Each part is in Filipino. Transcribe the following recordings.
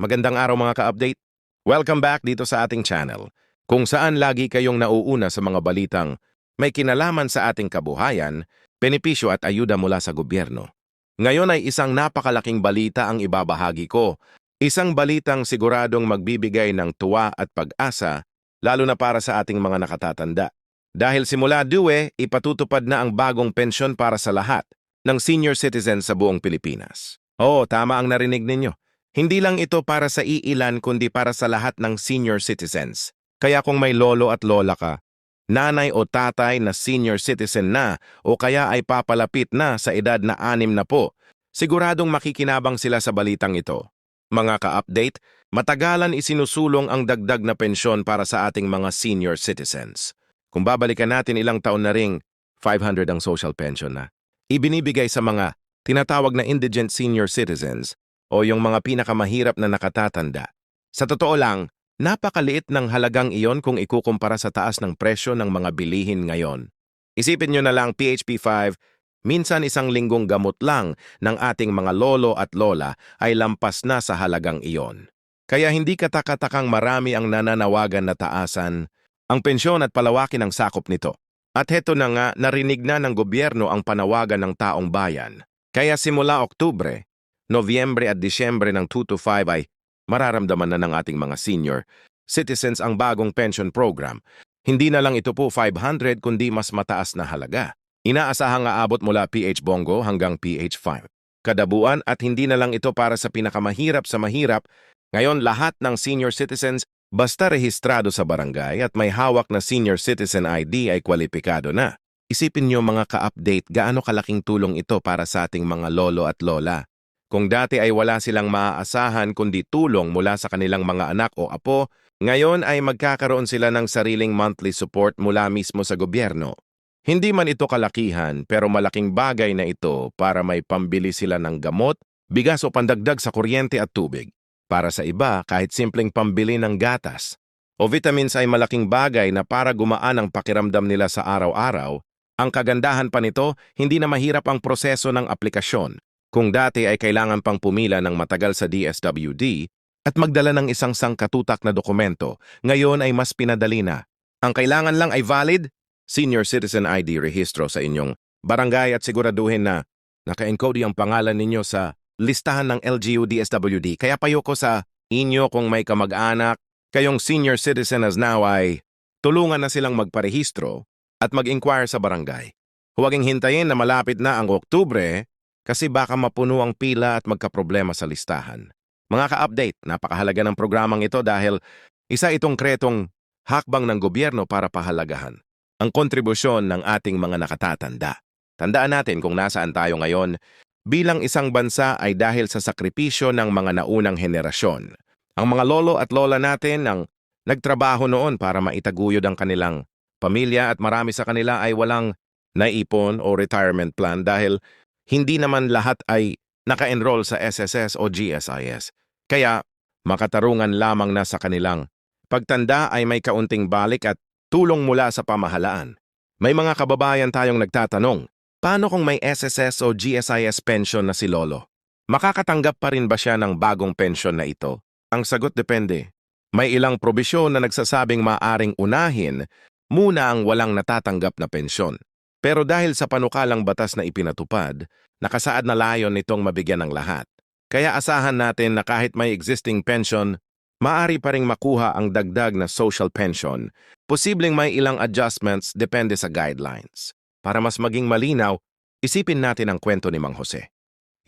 Magandang araw mga ka-update. Welcome back dito sa ating channel, kung saan lagi kayong nauuna sa mga balitang may kinalaman sa ating kabuhayan, benepisyo at ayuda mula sa gobyerno. Ngayon ay isang napakalaking balita ang ibabahagi ko. Isang balitang siguradong magbibigay ng tuwa at pag-asa, lalo na para sa ating mga nakatatanda. Dahil simula duwe, ipatutupad na ang bagong pensyon para sa lahat ng senior citizen sa buong Pilipinas. Oo, tama ang narinig ninyo. Hindi lang ito para sa iilan kundi para sa lahat ng senior citizens. Kaya kung may lolo at lola ka, nanay o tatay na senior citizen na o kaya ay papalapit na sa edad na anim na po, siguradong makikinabang sila sa balitang ito. Mga ka-update, matagalan isinusulong ang dagdag na pensyon para sa ating mga senior citizens. Kung babalikan natin ilang taon na ring 500 ang social pension na ibinibigay sa mga tinatawag na indigent senior citizens o yung mga pinakamahirap na nakatatanda. Sa totoo lang, napakaliit ng halagang iyon kung ikukumpara sa taas ng presyo ng mga bilihin ngayon. Isipin nyo na lang PHP5, minsan isang linggong gamot lang ng ating mga lolo at lola ay lampas na sa halagang iyon. Kaya hindi katakatakang marami ang nananawagan na taasan ang pensyon at palawakin ang sakop nito. At heto na nga, narinig na ng gobyerno ang panawagan ng taong bayan. Kaya simula Oktubre, Nobyembre at Disyembre ng 2 to 5 ay mararamdaman na ng ating mga senior citizens ang bagong pension program. Hindi na lang ito po 500 kundi mas mataas na halaga. Inaasahang aabot mula PH Bongo hanggang PH 5. Kadabuan at hindi na lang ito para sa pinakamahirap sa mahirap. Ngayon lahat ng senior citizens basta rehistrado sa barangay at may hawak na senior citizen ID ay kwalipikado na. Isipin niyo mga ka-update gaano kalaking tulong ito para sa ating mga lolo at lola. Kung dati ay wala silang maaasahan kundi tulong mula sa kanilang mga anak o apo, ngayon ay magkakaroon sila ng sariling monthly support mula mismo sa gobyerno. Hindi man ito kalakihan pero malaking bagay na ito para may pambili sila ng gamot, bigas o pandagdag sa kuryente at tubig. Para sa iba, kahit simpleng pambili ng gatas o vitamins ay malaking bagay na para gumaan ang pakiramdam nila sa araw-araw. Ang kagandahan pa nito, hindi na mahirap ang proseso ng aplikasyon. Kung dati ay kailangan pang pumila ng matagal sa DSWD at magdala ng isang sangkatutak na dokumento, ngayon ay mas pinadali na. Ang kailangan lang ay valid, senior citizen ID rehistro sa inyong barangay at siguraduhin na naka-encode ang pangalan ninyo sa listahan ng LGU DSWD. Kaya payo ko sa inyo kung may kamag-anak, kayong senior citizen as now ay tulungan na silang magparehistro at mag-inquire sa barangay. Huwaging hintayin na malapit na ang Oktubre kasi baka mapuno ang pila at magkaproblema sa listahan. Mga ka-update, napakahalaga ng programang ito dahil isa itong kretong hakbang ng gobyerno para pahalagahan ang kontribusyon ng ating mga nakatatanda. Tandaan natin kung nasaan tayo ngayon, bilang isang bansa ay dahil sa sakripisyo ng mga naunang henerasyon. Ang mga lolo at lola natin ang nagtrabaho noon para maitaguyod ang kanilang pamilya at marami sa kanila ay walang naipon o retirement plan dahil hindi naman lahat ay naka-enroll sa SSS o GSIS. Kaya makatarungan lamang na sa kanilang pagtanda ay may kaunting balik at tulong mula sa pamahalaan. May mga kababayan tayong nagtatanong, paano kung may SSS o GSIS pension na si Lolo? Makakatanggap pa rin ba siya ng bagong pension na ito? Ang sagot depende. May ilang probisyon na nagsasabing maaring unahin muna ang walang natatanggap na pensyon. Pero dahil sa panukalang batas na ipinatupad, nakasaad na layon nitong mabigyan ng lahat. Kaya asahan natin na kahit may existing pension, Maari pa ring makuha ang dagdag na social pension. Posibleng may ilang adjustments depende sa guidelines. Para mas maging malinaw, isipin natin ang kwento ni Mang Jose.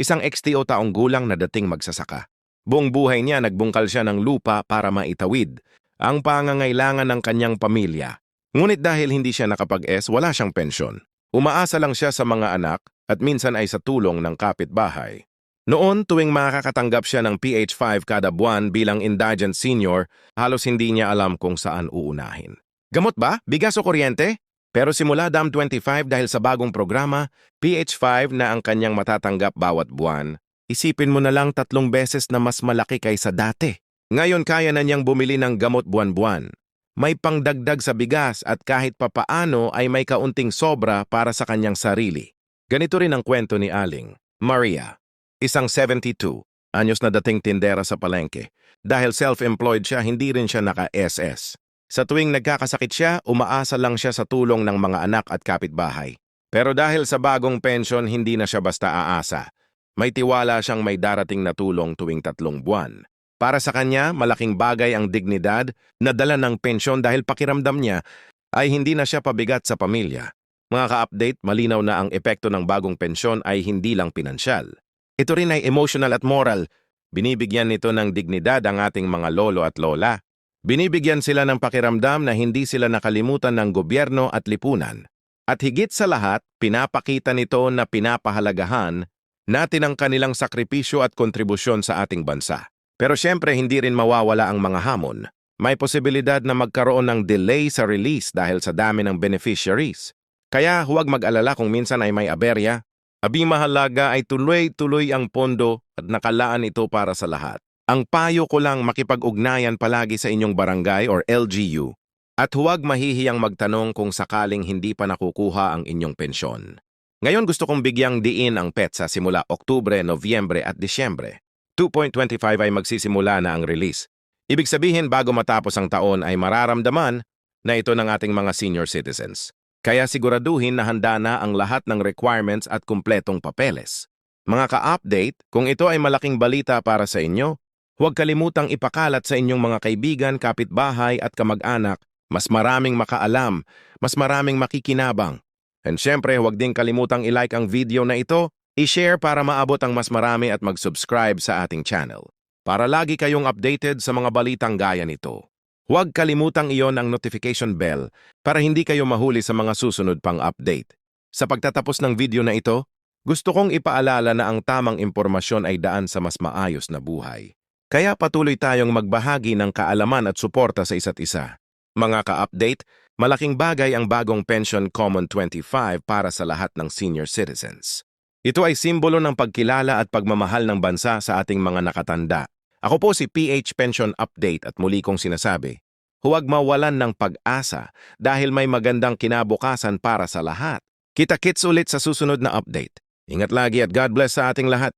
Isang XTO taong gulang na dating magsasaka. Buong buhay niya nagbungkal siya ng lupa para maitawid ang pangangailangan ng kanyang pamilya. Ngunit dahil hindi siya nakapag-S, wala siyang pensyon. Umaasa lang siya sa mga anak at minsan ay sa tulong ng kapitbahay. Noon tuwing makakatanggap siya ng PH5 kada buwan bilang indigent senior, halos hindi niya alam kung saan uunahin. Gamot ba? Bigas o kuryente? Pero simula DAM 25 dahil sa bagong programa, PH5 na ang kanyang matatanggap bawat buwan, isipin mo na lang tatlong beses na mas malaki kaysa dati. Ngayon kaya na niyang bumili ng gamot buwan-buwan. May pangdagdag sa bigas at kahit papaano ay may kaunting sobra para sa kanyang sarili. Ganito rin ang kwento ni Aling, Maria. Isang 72, anyos na dating tindera sa palengke. Dahil self-employed siya, hindi rin siya naka-SS. Sa tuwing nagkakasakit siya, umaasa lang siya sa tulong ng mga anak at kapitbahay. Pero dahil sa bagong pensyon, hindi na siya basta aasa. May tiwala siyang may darating na tulong tuwing tatlong buwan. Para sa kanya, malaking bagay ang dignidad na dala ng pensyon dahil pakiramdam niya ay hindi na siya pabigat sa pamilya. Mga ka-update, malinaw na ang epekto ng bagong pensyon ay hindi lang pinansyal. Ito rin ay emotional at moral. Binibigyan nito ng dignidad ang ating mga lolo at lola. Binibigyan sila ng pakiramdam na hindi sila nakalimutan ng gobyerno at lipunan. At higit sa lahat, pinapakita nito na pinapahalagahan natin ang kanilang sakripisyo at kontribusyon sa ating bansa. Pero syempre hindi rin mawawala ang mga hamon. May posibilidad na magkaroon ng delay sa release dahil sa dami ng beneficiaries. Kaya huwag mag-alala kung minsan ay may aberya. Abi mahalaga ay tuloy-tuloy ang pondo at nakalaan ito para sa lahat. Ang payo ko lang makipag-ugnayan palagi sa inyong barangay or LGU at huwag mahihiyang magtanong kung sakaling hindi pa nakukuha ang inyong pensyon. Ngayon gusto kong bigyang diin ang PETSA simula Oktubre, Nobyembre at Disyembre. 2.25 ay magsisimula na ang release. Ibig sabihin bago matapos ang taon ay mararamdaman na ito ng ating mga senior citizens. Kaya siguraduhin na handa na ang lahat ng requirements at kumpletong papeles. Mga ka-update, kung ito ay malaking balita para sa inyo, huwag kalimutang ipakalat sa inyong mga kaibigan, kapitbahay at kamag-anak mas maraming makaalam, mas maraming makikinabang. And syempre, huwag din kalimutang i-like ang video na ito, i-share para maabot ang mas marami at mag-subscribe sa ating channel. Para lagi kayong updated sa mga balitang gaya nito. Huwag kalimutang iyon ang notification bell para hindi kayo mahuli sa mga susunod pang update. Sa pagtatapos ng video na ito, gusto kong ipaalala na ang tamang impormasyon ay daan sa mas maayos na buhay. Kaya patuloy tayong magbahagi ng kaalaman at suporta sa isa't isa. Mga ka-update, malaking bagay ang bagong Pension Common 25 para sa lahat ng senior citizens. Ito ay simbolo ng pagkilala at pagmamahal ng bansa sa ating mga nakatanda. Ako po si PH Pension Update at muli kong sinasabi, huwag mawalan ng pag-asa dahil may magandang kinabukasan para sa lahat. Kita-kits ulit sa susunod na update. Ingat lagi at God bless sa ating lahat.